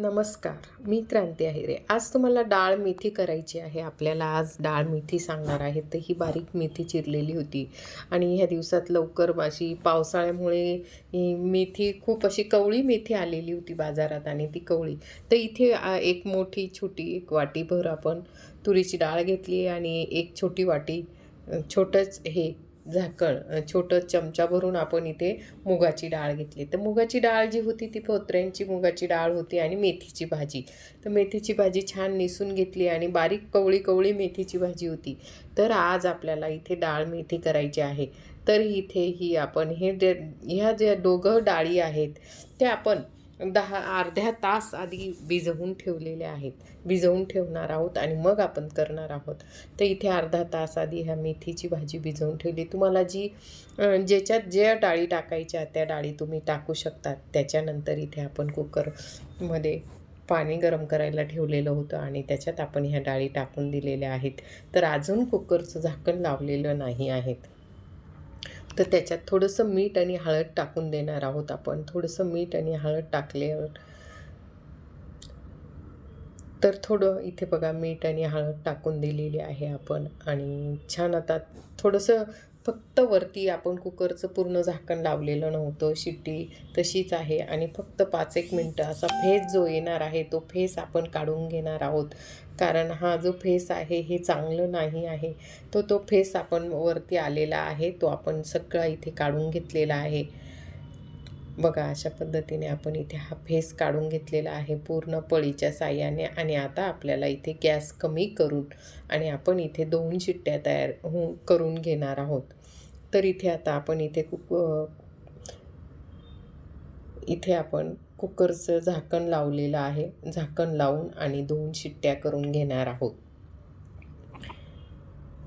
नमस्कार मी क्रांती अहिरे आज तुम्हाला डाळ मेथी करायची आहे. आपल्याला आज डाळ मेथी सांगणार आहे. तर ही बारीक मेथी चिरलेली होती. आणि ह्या दिवसात लवकर अशी पावसाळ्यामुळे ही मेथी खूप अशी कवळी मेथी आलेली होती बाजारात आणि ती कवळी. तर इथे एक मोठी छोटी एक वाटीभर आपण तुरीची डाळ घेतली आणि एक छोटी वाटी छोटंच हे झाकण छोटं चमचा भरून आपण इथे मुगाची डाळ घेतली. तर मुगाची डाळ जी होती ती फोत्र्यांची मुगाची डाळ होती आणि मेथीची भाजी. तर मेथीची भाजी छान निसून घेतली आणि बारीक कवळी कवळी मेथीची भाजी होती. तर आज आपल्याला इथे डाळ मेथी करायची आहे. तर इथे ही आपण हे ह्या ज्या दोघं डाळी आहेत त्या आपण दहा अर्ध्या तास आधी भिजवून ठेवलेले आहेत. भिजवून ठेवणार आहोत आणि मग आपण करणार आहोत. तर इथे अर्धा तास आधी ह्या मेथीची भाजी भिजवून ठेवली. तुम्हाला जी ज्याच्यात ज्या डाळी टाकायच्या त्या डाळी तुम्ही टाकू शकतात. त्याच्यानंतर इथे आपण कुकरमध्ये पाणी गरम करायला ठेवलेलं होतं आणि त्याच्यात आपण ह्या डाळी टाकून दिलेल्या आहेत. तर अजून कुकरचं झाकण लावलेलं नाही आहेत. तर त्याच्यात थोडंसं मीठ आणि हळद टाकून देणार आहोत आपण. थोडंसं मीठ आणि हळद टाकल्यावर तर थोडं इथे बघा मीठ आणि हळद टाकून दिलेली आहे आपण. आणि छान आता थोडंसं फक्त वरती आपण कुकरचं पूर्ण झाकण लावलेलं नव्हतं शिट्टी तशीच आहे आणि फक्त पाच एक मिनटं असा फेस जो येणार आहे तो फेस आपण काढून घेणार आहोत. कारण हा जो फेस आहे हे चांगलं नाही आहे. तो तो फेस आपण वरती आलेला आहे तो आपण सगळा इथे काढून घेतलेला आहे. बघा अशा पद्धतीने आपण इथे हा फेस काढून घेतलेला आहे पूर्ण पळीच्या साह्याने आणि आता आपल्याला इथे गॅस कमी करून आणि आपण इथे दोन शिट्ट्या तयार हो करून घेणार आहोत. तर इथे आता आपण इथे कुक इथे आपण कुकरचं झाकण लावलेलं आहे. झाकण लावून आणि दोन शिट्ट्या करून घेणार आहोत.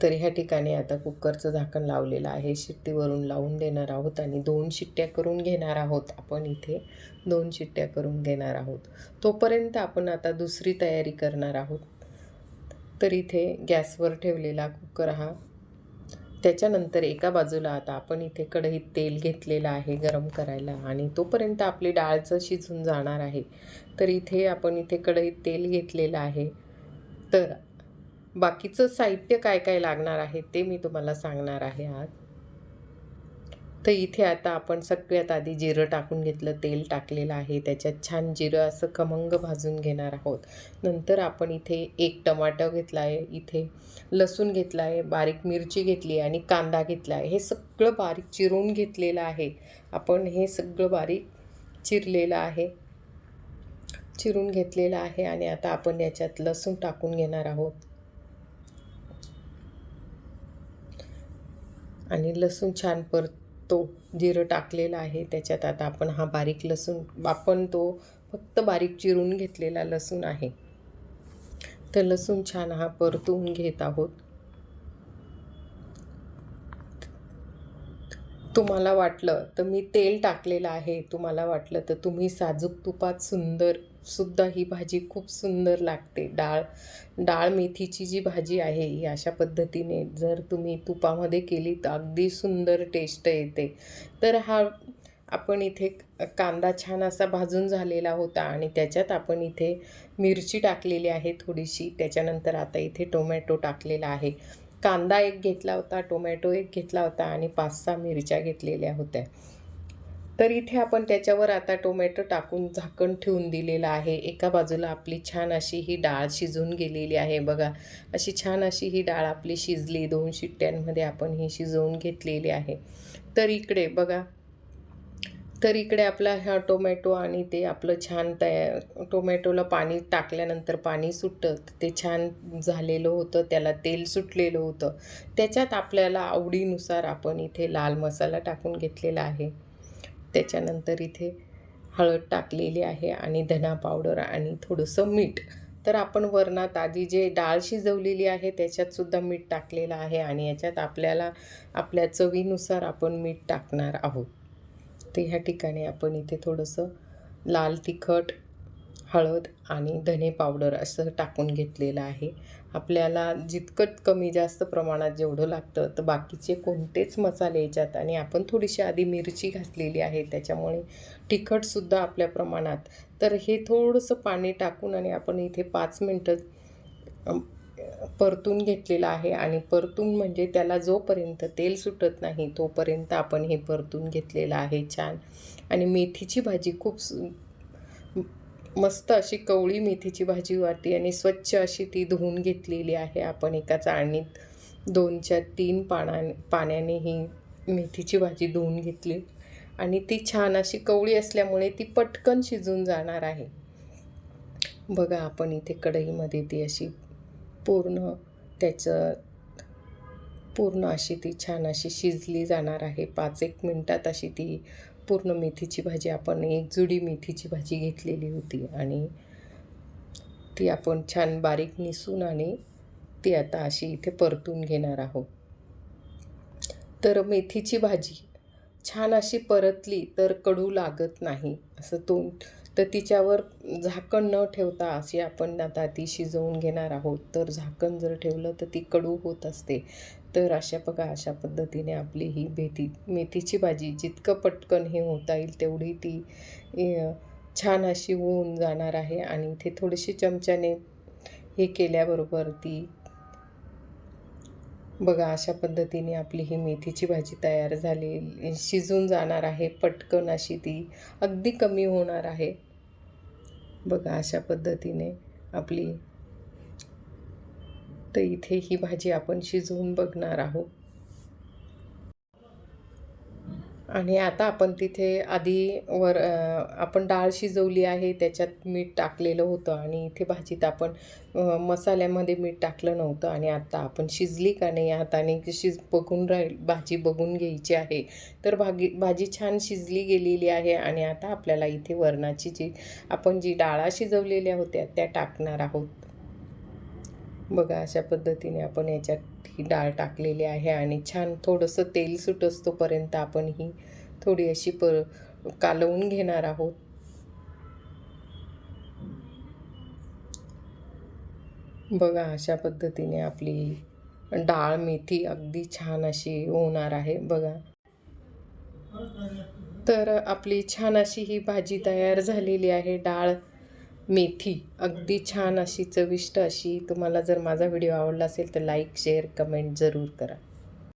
तर ह्या ठिकाणी आता कुकरचं झाकण लावलेलं आहे. शिट्टीवरून लावून देणार आहोत आणि दोन शिट्ट्या करून घेणार आहोत. आपण इथे दोन शिट्ट्या करून घेणार आहोत. तोपर्यंत आपण आता दुसरी तयारी करणार आहोत. तर इथे गॅसवर ठेवलेला कुकर हा. त्याच्यानंतर एका बाजूला आता आपण इथे कढईत तेल घेतलेलं आहे गरम करायला आणि तोपर्यंत आपली डाळचं शिजून जाणार आहे. तर इथे आपण इथे कढईत तेल घेतलेलं आहे. तर बाकीचं साहित्य काय काय लागणार आहे ते मी तुम्हाला सांगणार आहे आज. तर इथे आता आपण सगळ्यात आधी जिरं टाकून घेतलं तेल टाकलेलं आहे त्याच्यात छान जिरं असं खमंग भाजून घेणार आहोत. नंतर आपण इथे एक टमाटर घेतला आहे इथे लसूण घेतला आहे बारीक मिरची घेतली आहे आणि कांदा घेतला आहे हे सगळं बारीक चिरून घेतलेलं आहे. आपण हे सगळं बारीक चिरलेलं आहे. चिरून घेतलेलं आहे आणि आता आपण याच्यात लसूण टाकून घेणार आहोत. आणि लसूण छान परतो जिरं टाकलेलं आहे त्याच्यात. आता आपण हा बारीक लसूण आपण तो फक्त बारीक चिरून घेतलेला लसूण आहे. तर लसूण छान हा परतून घेत आहोत. तुम्हाला वाटलं तर मी तेल टाकलेलं आहे. तुम्हाला वाटलं तर तुम्ही साजूक तुपात सुंदर सुद्धा ही भाजी खूप सुंदर लागते. डाळ डाळ मेथीची जी भाजी आहे ही अशा पद्धतीने जर तुम्ही तुपामध्ये केली तर अगदी सुंदर टेस्ट येते. तर हा आपण इथे कांदा छान असा भाजून झालेला होता आणि त्याच्यात आपण इथे मिरची टाकलेली आहे थोडीशी. त्याच्यानंतर आता इथे टोमॅटो टाकलेला आहे. कांदा एक घेतला होता टोमॅटो एक घेतला होता आणि पाच सहा मिरच्या घेतलेल्या होत्या. तर इथे आपण त्याच्यावर आता टोमॅटो टाकून झाकण ठेवून दिलेलं आहे. एका बाजूला आपली छान अशी ही डाळ शिजून गेलेली आहे. बघा अशी छान अशी ही डाळ आपली शिजली. दोन शिट्ट्यांमध्ये आपण ही शिजवून घेतलेली आहे. तर इकडे बघा तर इकडे आपला हा टोमॅटो आणि ते आपलं छान तया टोमॅटोला पाणी टाकल्यानंतर पाणी सुटतं. ते छान झालेलं होतं. त्याला तेल सुटलेलं होतं. त्याच्यात आपल्याला आवडीनुसार आपण इथे लाल मसाला टाकून घेतलेला आहे. त्याच्यानंतर इथे हळद टाकलेली आहे आणि धना पावडर आणि थोडंसं मीठ. तर आपण वरणात आधी जे डाळ शिजवलेली आहे त्याच्यातसुद्धा मीठ टाकलेलं आहे आणि याच्यात आपल्याला आपल्या चवीनुसार आपण मीठ टाकणार आहोत. तर ह्या ठिकाणी आपण इथे थोडंसं लाल तिखट हळद आणि धने पावडर असं टाकून घेतलेलं आहे. आपल्याला जितकं कमी जास्त प्रमाणात जेवढं लागतं तर बाकीचे कोणतेच मसाले याच्यात आणि आपण थोडीशी आधी मिरची घातलेली आहे त्याच्यामुळे तिखटसुद्धा आपल्या प्रमाणात. तर हे थोडंसं पाणी टाकून आणि आपण इथे पाच मिनटं परतून घेतलेलं आहे आणि परतून म्हणजे त्याला जोपर्यंत तेल सुटत नाही तोपर्यंत आपण हे परतून घेतलेलं आहे छान. आणि मेथीची भाजी खूप सु मस्त अशी कवळी मेथीची भाजी वाटते आणि स्वच्छ अशी ती धुवून घेतलेली आहे आपण एका चाळणीत. दोनच्या तीन पाना पाण्याने ही मेथीची भाजी धुवून घेतली. आणि ती छान अशी कवळी असल्यामुळे ती पटकन शिजून जाणार आहे. बघा आपण इथे कढईमध्ये ती अशी पूर्ण त्याचं पूर्ण अशी ती छान अशी शिजली जाणार आहे. पाच एक मिनटात अशी ती पूर्ण मेथीची भाजी आपण एक जुडी मेथीची भाजी घेतलेली होती आणि ती आपण छान बारीक निसून आणि ती आता अशी इथे परतून घेणार आहोत. तर मेथीची भाजी छान अशी परतली तर कडू लागत नाही असं तो तर तिच्यावर झाकण न ठेवता अशी आपण आता ती शिजवून घेणार आहोत. तर झाकण जर ठेवलं तर ती कडू होत असते. तर अशा बघा अशा पद्धतीने आपली ही मेथी मेथीची भाजी जितकं पटकन हे होता येईल तेवढी ती छान अशी होऊन जाणार आहे. आणि इथे थोडीशी चमच्याने हे केल्याबरोबर ती बघा अशा पद्धतीने आपली ही मेथीची भाजी तयार झाली शिजून जाणार आहे. पटकन अशी ती अगदी कमी होणार आहे. बघा अशा पद्धतीने आपली तर इथे ही भाजी आपण शिजवून बघणार आहोत. आणि आता आपण तिथे आधी वर आपण डाळ शिजवली आहे त्याच्यात मीठ टाकलेलं होतं आणि इथे भाजीत आपण मसाल्यामध्ये मीठ टाकलं नव्हतं आणि आता आपण शिजली का नाही हाताने शिज बघून राहील भाजी बघून घ्यायची आहे. तर भागी भाजी छान शिजली गेलेली आहे आणि आता आपल्याला इथे वरणाची जी आपण जी डाळा शिजवलेल्या होत्या त्या टाकणार आहोत. बघा अशा पद्धतीने आपण याच्यात ही डाळ टाकलेली आहे आणि छान थोडंसं तेल सुट असतोपर्यंत आपण ही थोडी अशी प कालवून घेणार आहोत. बघा अशा पद्धतीने आपली डाळ मेथी अगदी छान अशी होणार आहे. बघा. तर आपली छान अशी ही भाजी तयार झालेली आहे. डाळ मेथी. अगदी छान अशी चविष्ट अशी तुम्हाला जर माझा व्हिडिओ आवडला असेल तर लाईक शेअर कमेंट जरूर करा.